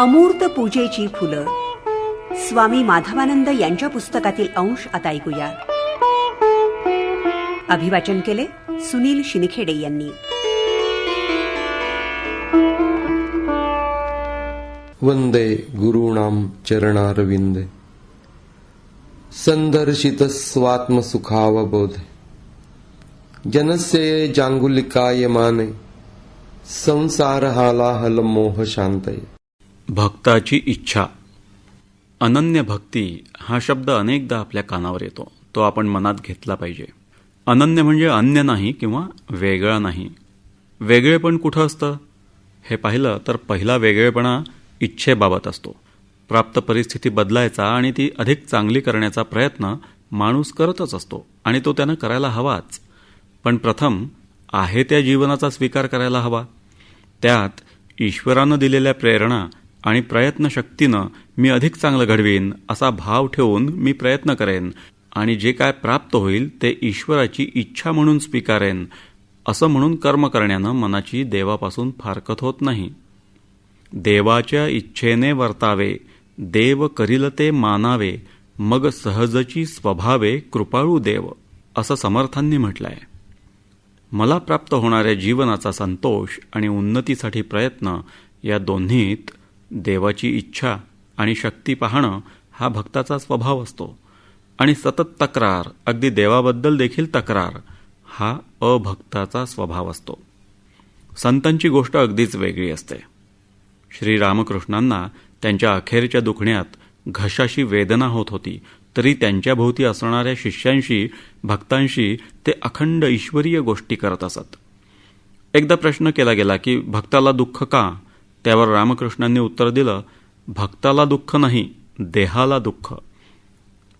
अमूर्त पूजेची फुलं. स्वामी माधवानंद यांच्या पुस्तकातील अंश आता ऐकूया. अभिवाचन केले सुनील शिनखेडे यांनी. वंदे गुरूणां चरणारविन्दे सन्दर्शितस्वात्मसुखावबोधे जनस्य हल मोह शांतये. भक्ताची इच्छा. अनन्य भक्ती हा शब्द अनेकदा आपल्या कानावर येतो. तो आपण मनात घेतला पाहिजे. अनन्य म्हणजे अन्य नाही किंवा वेगळा नाही. वेगळेपण कुठं असतं? हे पाहिलं तर पहिला वेगळेपणा इच्छेबाबत असतो. प्राप्त परिस्थिती बदलायचा आणि ती अधिक चांगली करण्याचा प्रयत्न माणूस करतच असतो आणि तो त्यानं करायला हवाच. पण प्रथम आहे त्या जीवनाचा स्वीकार करायला हवा. त्यात ईश्वरानं दिलेल्या प्रेरणा आणि प्रयत्नशक्तीनं मी अधिक चांगलं घडवीन असा भाव ठेवून मी प्रयत्न करेन आणि जे काय प्राप्त होईल ते ईश्वराची इच्छा म्हणून स्वीकारेन असं म्हणून कर्म करण्यानं मनाची देवापासून फारकत होत नाही. देवाच्या इच्छेने वर्तावे देव करील ते मानावे मग सहजची स्वभावे कृपाळू देव असं समर्थांनी म्हटलंय. मला प्राप्त होणाऱ्या जीवनाचा संतोष आणि उन्नतीसाठी प्रयत्न या दोन्हीत देवाची इच्छा आणि शक्ती पाहणं हा भक्ताचा स्वभाव असतो. आणि सतत तक्रार अगदी देवाबद्दल देखील तक्रार हा अभक्ताचा स्वभाव असतो. संतांची गोष्ट अगदीच वेगळी असते. श्रीरामकृष्णांना त्यांच्या अखेरच्या दुखण्यात घशाशी वेदना होत होती तरी त्यांच्या भोवती असणाऱ्या शिष्यांशी भक्तांशी ते अखंड ईश्वरीय गोष्टी करत असत. एकदा प्रश्न केला गेला की भक्ताला दुःख का? त्यावर रामकृष्णांनी उत्तर दिलं भक्ताला दुःख नाही देहाला दुःख.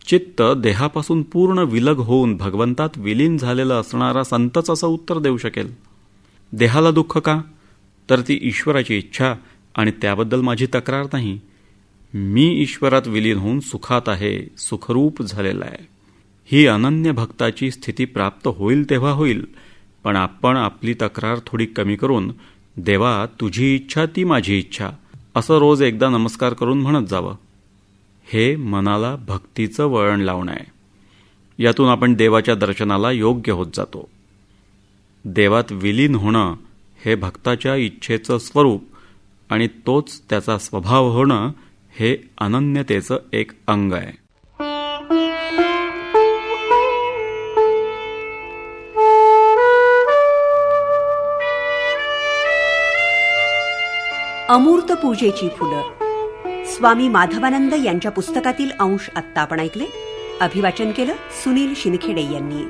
चित्त देहापासून पूर्ण विलग होऊन भगवंतात विलीन झालेलं असणारा संतच असं उत्तर देऊ शकेल. देहाला दुःख का? तर ती ईश्वराची इच्छा आणि त्याबद्दल माझी तक्रार नाही. मी ईश्वरात विलीन होऊन सुखात आहे सुखरूप झालेला आहे. ही अनन्य भक्ताची स्थिती प्राप्त होईल तेव्हा होईल पण आपण आपली तक्रार थोडी कमी करून देवा तुझी इच्छा ती माझी इच्छा. असं रोज एकदा नमस्कार करून म्हणत जावं. हे मनाला भक्तीचं वळण लावणं आहे यातून आपण देवाच्या दर्शनाला योग्य होत जातो. देवात विलीन होणं हे भक्ताच्या इच्छेचं स्वरूप आणि तोच त्याचा स्वभाव होणं हे अनन्यतेचं एक अंग आहे. अमूर्त पूजेची फुलं. स्वामी माधवानंद यांच्या पुस्तकातील अंश आत्ता आपण ऐकले. अभिवाचन केलं सुनील शिनखेडे यांनी.